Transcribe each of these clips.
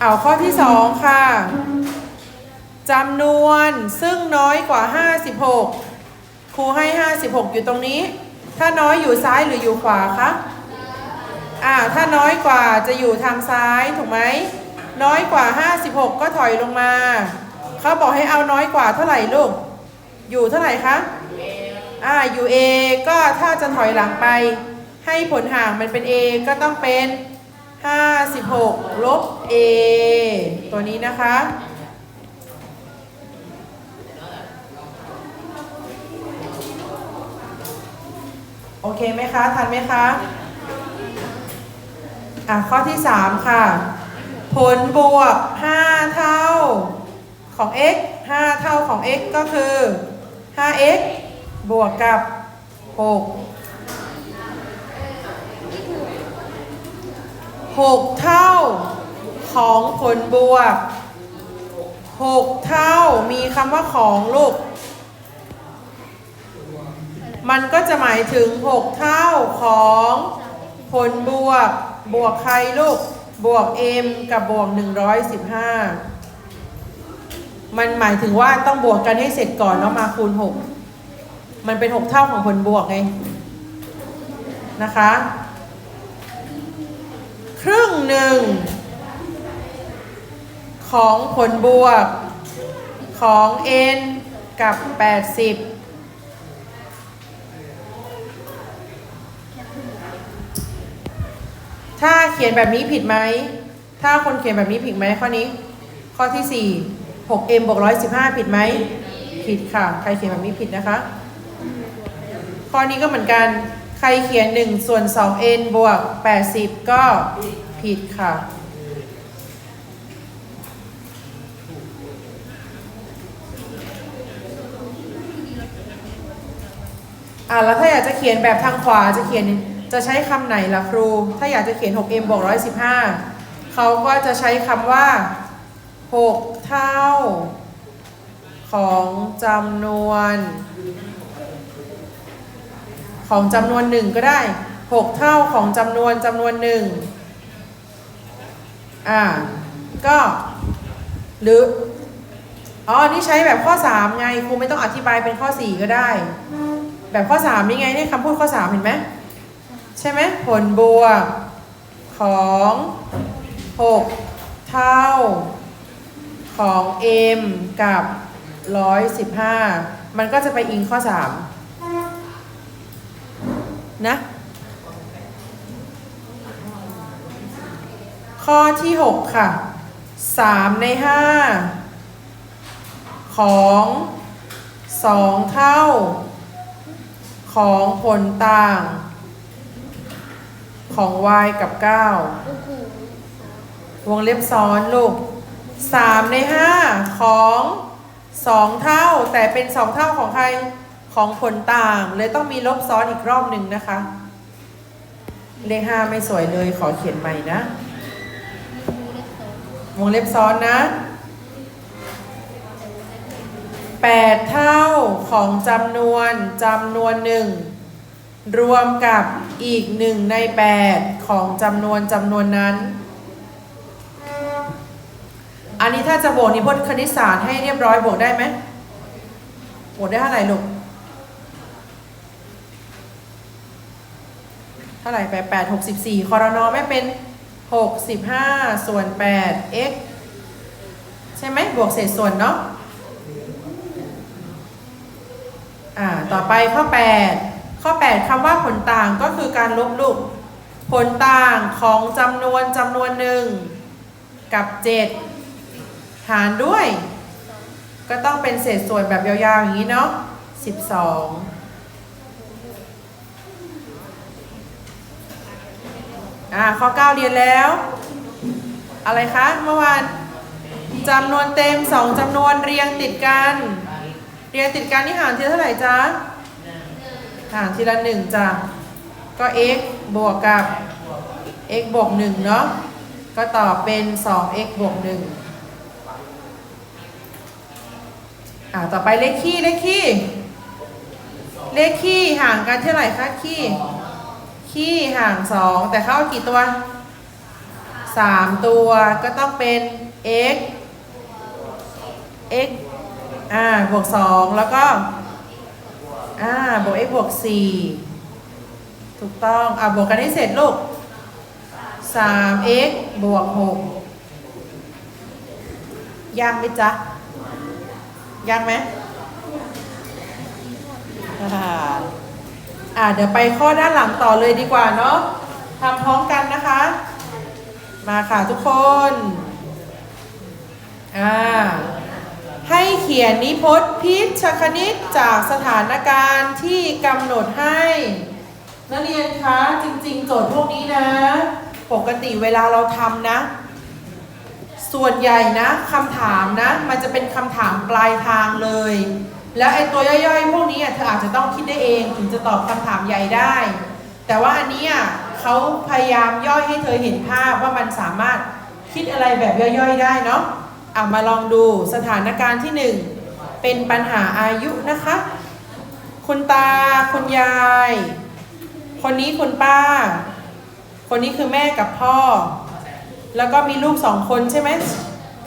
เอาข้อที่สองค่ะจำนวนซึ่งน้อยกว่า 56 ครูให้ 56 อยู่ตรงนี้ ถ้าน้อยอยู่ซ้ายหรืออยู่ขวาคะอ่าถ้าน้อยกว่าจะอยู่ทางซ้ายถูกไหมน้อยกว่า 56 ก็ถอยลงมา เขาบอกให้เอาน้อยกว่าเท่าไหร่ลูก อยู่เท่าไหร่คะอ่าอยู่ A ก็ถ้าจะถอยหลังไป ให้ผลห่างมันเป็น A ก็ต้องเป็น 56 ลบ A ตัวนี้นะคะ โอเคไหมคะ ทันไหมคะ อะ ข้อที่ 3 ค่ะ ผลบวก 5 เท่าของ x 5 เท่าของ x ก็คือ 5x บวกกับ 6 6 เท่าของผลบวก 6 เท่ามีคำว่าของลูก มันก็จะหมายถึง 6 เท่าของผลบวก บวกใครลูก บวก m กับบวก 115 มันหมายถึงว่าต้องบวกกันให้เสร็จก่อนแล้วมาคูณ 6 มันเป็น 6 เท่าของผลบวกไง นะคะ รึ่งหนึ่ง ของผลบวกของ n กับ 80ถ้าเขียนแบบนี้ผิดไหม ถ้าคนเขียนแบบนี้ผิดไหมข้อนี้ ข้อที่ 4 6m บวก115 ผิดไหม ผิดค่ะ ใครเขียนแบบนี้ผิดนะคะ ข้อนี้ก็เหมือนกัน ใครเขียน 1 ส่วน 2n บวก 80 ก็ผิดค่ะ อะแล้วถ้าอยากจะเขียนแบบทางขวาจะเขียนจะใช้คำไหนล่ะครู ถ้าอยากจะเขียน 6m บวก 115 เขาก็จะใช้คำว่า 6 เท่า ของจำนวน ของจำนวนหนึ่งก็ได้ 6 เท่าของจำนวนจำนวนหนึ่งอ่าก็หรืออ๋อนี่ใช้แบบข้อ 3 ไงครูไม่ต้องอธิบายเป็นข้อ 4 ก็ได้ แบบข้อ 3 นี่ไงนี่คำพูดข้อ 3 เห็นไหมใช่ไหมผลบวกของ 6 เท่าของ m กับ 115 มันก็จะไปอิงข้อ 3 นะ ข้อที่ 6 ค่ะ 3 ใน 5 ของ 2 เท่า ของผลต่าง ของ y กับ 9 วงเล็บซ้อนลูก 3 ใน 5 ของ 2 เท่าแต่เป็น 2 เท่าของใคร ของผลต่างเลยต้องมีลบซ้อนอีกรอบหนึ่งนะคะ เลข5ไม่สวยเลยขอเขียนใหม่นะวงเล็บซ้อนนะ8เท่าของจำนวนจำนวนหนึ่งรวมกับอีกหนึ่งใน8ของจำนวนจำนวนนั้น อันนี้ถ้าจะบวกนิพจน์คณิตศาสตร์ให้เรียบร้อยบวกได้ไหมบวกได้เท่าไหร่ลูก ท่าไหร่แปดแปดหกสิบสี่คอรนอไม่เป็นหกสิบห้าส่วนแปด x ใช่ไหมบวกเศษส่วนเนาะอ่าต่อไปข้อ 8 ข้อ 8คำว่าผลต่างก็คือการลบลูกผลต่างของจำนวนจำนวนหนึ่งกับ 7 หารด้วย ก็ต้องเป็นเศษส่วนแบบยาวๆอย่างนี้เนาะ12 อ่าข้อ 9 เรียนแล้ว อะไรคะเมื่อวานจำนวนเต็ม2จำนวนเรียงติดกัน เรียงติดกันนี่หารทีเท่าไหร่จ๊ะหารทีละหนึ่งจ้ะก็ x บวกกับ x บวกหนึ่งเนาะก็ตอบเป็น 2x บวกหนึ่งอ่าต่อไปเลขคี่เลขคี่เลขคี่ห่างกันเท่าไหร่คะคี่ คี่ห่างสองแต่เขาเอากี่ตัวสามตัวก็ต้องเป็น x x อ่าบวกสองแล้วก็อ่าบวก x บวกสี่ถูกต้อง อ่าบวกกันให้เสร็จลูกสาม x บวกหกยากไหมจ๊ะยากไหมอ่า อ่าเดี๋ยวไปข้อด้านหลังต่อเลยดีกว่าเนาะทำพร้อมกันนะคะ มาค่ะทุกคนอ่าให้เขียนนิพจน์พิชคณิตจากสถานการณ์ที่กำหนดให้ นักเรียนคะจริง ๆ โจทย์พวกนี้นะ ปกติเวลาเราทำนะ ส่วนใหญ่นะคำถามนะ มันจะเป็นคำถามปลายทางเลย แล้วไอ้ตัวย่อยๆ พวกนี้อะเธออาจจะต้องคิดได้เองถึงจะตอบคำถามใหญ่ได้ แต่ว่าอันนี้เขาพยายามย่อยให้เธอเห็นภาพว่ามันสามารถคิดอะไรแบบย่อยๆได้เนาะอะมาลองดูสถานการณ์ที่หนึ่งเป็นปัญหาอายุนะคะ คุณตาคุณยาย คนนี้คุณป้า คนนี้คือแม่กับพ่อ แล้วก็มีลูกสองคนใช่ไหม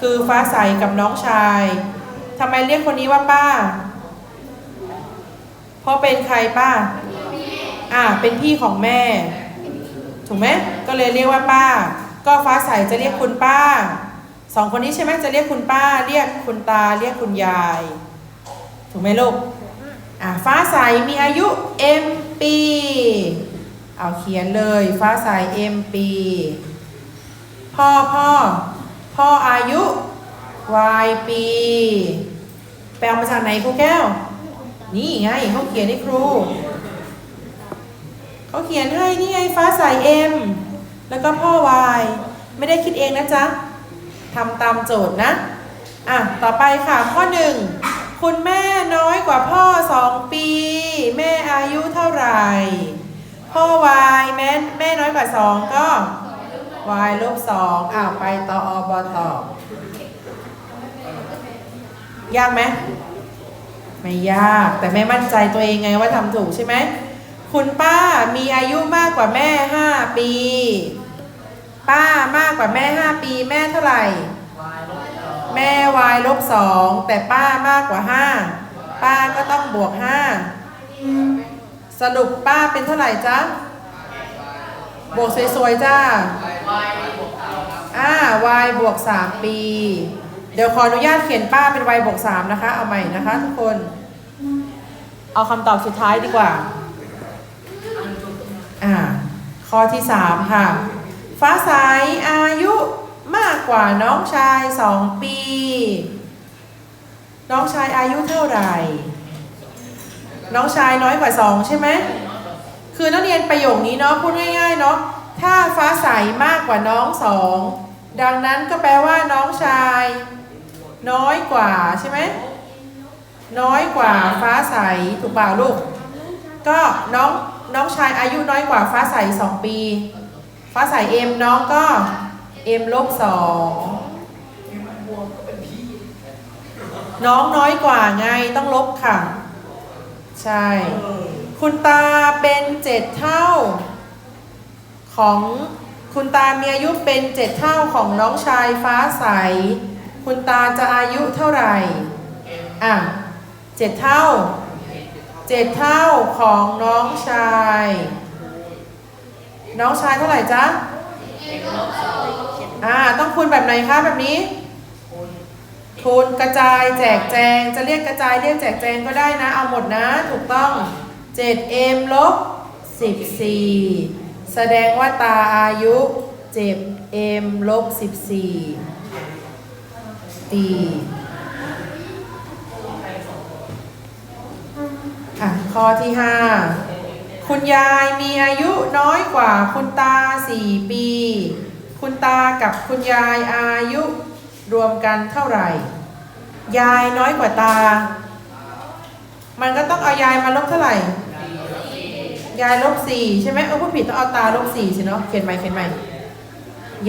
คือฟ้าใสกับน้องชายทำไมเรียกคนนี้ว่าป้า พราะเป็นใครป้า อ่า เป็นพี่ของแม่ ถูกไหมก็เลยเรียกว่าป้า ก็ฟ้าใสจะเรียกคุณป้า สองคนนี้ใช่ไหมจะเรียกคุณป้า เรียกคุณตา เรียกคุณยาย ถูกไหมลูก อ่าฟ้าใสมีอายุ M ปี เอาเขียนเลย ฟ้าใส M ปี พ่อพ่อ พ่ออายุ y ปี แปลมาจากไหนครูแก้ว นี่ไงเขาเขียนให้ครูเขาเขียนให้นี่ไงฟ้าใส M แล้วก็พ่อ y ไม่ได้คิดเองนะจ๊ะทำตามโจทย์นะ อะ ต่อไปค่ะข้อหนึ่งคุณแม่น้อยกว่าพ่อสองปี แม่อายุเท่าไหร่ พ่อ y แม่แม่น้อยกว่าสองก็ y ลบสองอ้าวไปต่ออบต่อยากไหม ไม่ยาก แต่แม่มั่นใจตัวเองไงว่าทำถูกใช่ไหม คุณป้ามีอายุมากกว่าแม่ห้าปี ป้ามากกว่าแม่ห้าปี แม่เท่าไหร่ แม่ y ลบสองแต่ป้ามากกว่าห้าป้าก็ต้องบวกห้าสรุปป้าเป็นเท่าไหร่จ๊ะ บวกสวยๆจ้าอ่า y บวก3ปี เดี๋ยวขออนุญาตเขียนป้าเป็น y บวก3นะคะ เอาใหม่นะคะ ทุกคน เอาคำตอบสุดท้ายดีกว่า อ่า ข้อที่3ค่ะ ฟ้าใสอายุมากกว่าน้องชาย2ปี น้องชายอายุเท่าไหร่ น้องชายน้อยกว่า2ใช่ไหม คือนักเรียนประโยคนี้เนาะพูดง่ายๆเนาะ ถ้าฟ้าใสมากกว่าน้องสองดังนั้นก็แปลว่าน้องชาย น้อยกว่าใช่ไหมน้อยกว่าฟ้าใสถูกเปล่าลูก ก็น้องน้องชายอายุน้อยกว่าฟ้าใสสองปี ฟ้าใสเอ็มน้องก็เอ็มลบสองน้องน้อยกว่าไงต้องลบค่ะ ใช่ คุณตาเป็นเจ็ดเท่า ของคุณตามีอายุเป็นเจ็ดเท่าของน้องชายฟ้าใส คุณตาจะอายุเท่าไหร่อะเจ็ดเท่าเจ็ดเท่าของน้องชาย น้องชายเท่าไหร่จ๊ะอ่าต้องคูณแบบไหนคะแบบนี้คูณกระจายแจกแจงจะเรียกกระจายเรียกแจกแจงก็ได้นะ เอาหมดนะถูกต้อง 7m ลบ14 แสดงว่าตาอายุ 7m ลบ14 ตีอะข้อที่5คุณยายมีอายุน้อยกว่าคุณตา4ปี คุณตากับคุณยายอายุรวมกันเท่าไหร่ ยายน้อยกว่าตา มันก็ต้องเอายายมาลบเท่าไหร่ ยายลบสี่ใช่ไหมเออผู้ผิดต้องเอาตาลบสี่สิเนาะเขียนใหม่เขียนใหม่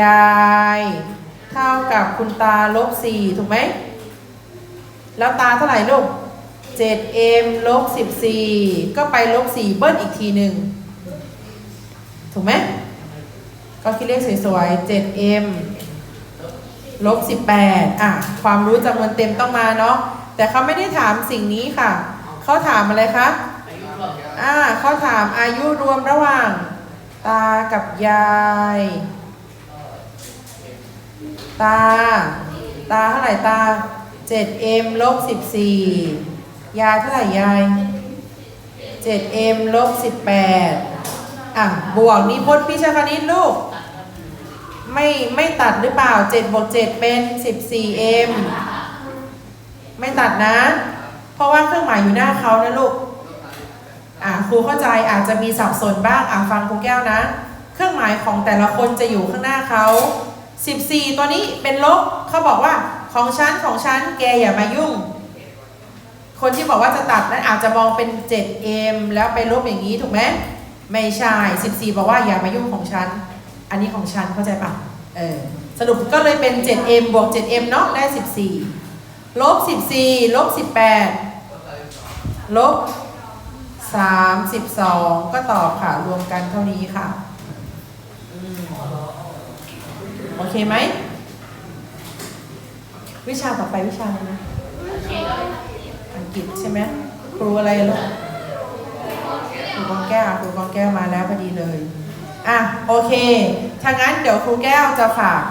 ยาย เท่ากับคุณตาลบสี่ถูกไหม แล้วตาเท่าไหร่ลูก 7m ลบ14 ก็ไปลบ4เบิ้ลอีกทีหนึ่งถูกไหม ก็คิดเลขสวยๆ 7m ลบ18อะ ความรู้จำนวนเต็มต้องมาเนาะ แต่เขาไม่ได้ถามสิ่งนี้ค่ะ เขาถามอะไรคะ อ่าเขาถามอายุรวมระหว่าง ตากับยาย ตา ตาเท่าไหร่ตา 7m ลบ14 ยายเท่าไหร่ยาย 7m ลบ18 อะ บวกนิพจน์พิชคณิตลูก ไม่ไม่ตัดหรือเปล่า 7บวก7เป็น 14m ไม่ตัดนะ เพราะว่าเครื่องหมายอยู่หน้าเขานะลูก อะครูเข้าใจอาจจะมีสับสนบ้าง อะฟังครูแก้วนะ เครื่องหมายของแต่ละคนจะอยู่ข้างหน้าเขา 14 ตัวนี้เป็นลบเขาบอกว่าของฉันของฉันแกอย่ามายุ่ง คนที่บอกว่าจะตัดนั้นอาจจะมองเป็น 7m แล้วไปลบอย่างนี้ถูกไหมไม่ใช่ 14 บอกว่าอย่ามายุ่งของฉัน อันนี้ของฉันเข้าใจปะเออสรุปก็เลยเป็น 7m บวก 7m เนาะได้ 14 ลบ 14 ลบ 18 ลบ 32 ก็ตอบค่ะ รวมกันเท่านี้ค่ะอืม โอเคไหม วิชาต่อไปวิชาอะไรนะ อังกฤษใช่ไหมครูอะไรลูกครูกองแก้วครูกองแก้วมาแล้วพอดีเลย อะโอเคถ้างั้นเดี๋ยวครูแก้วจะฝาก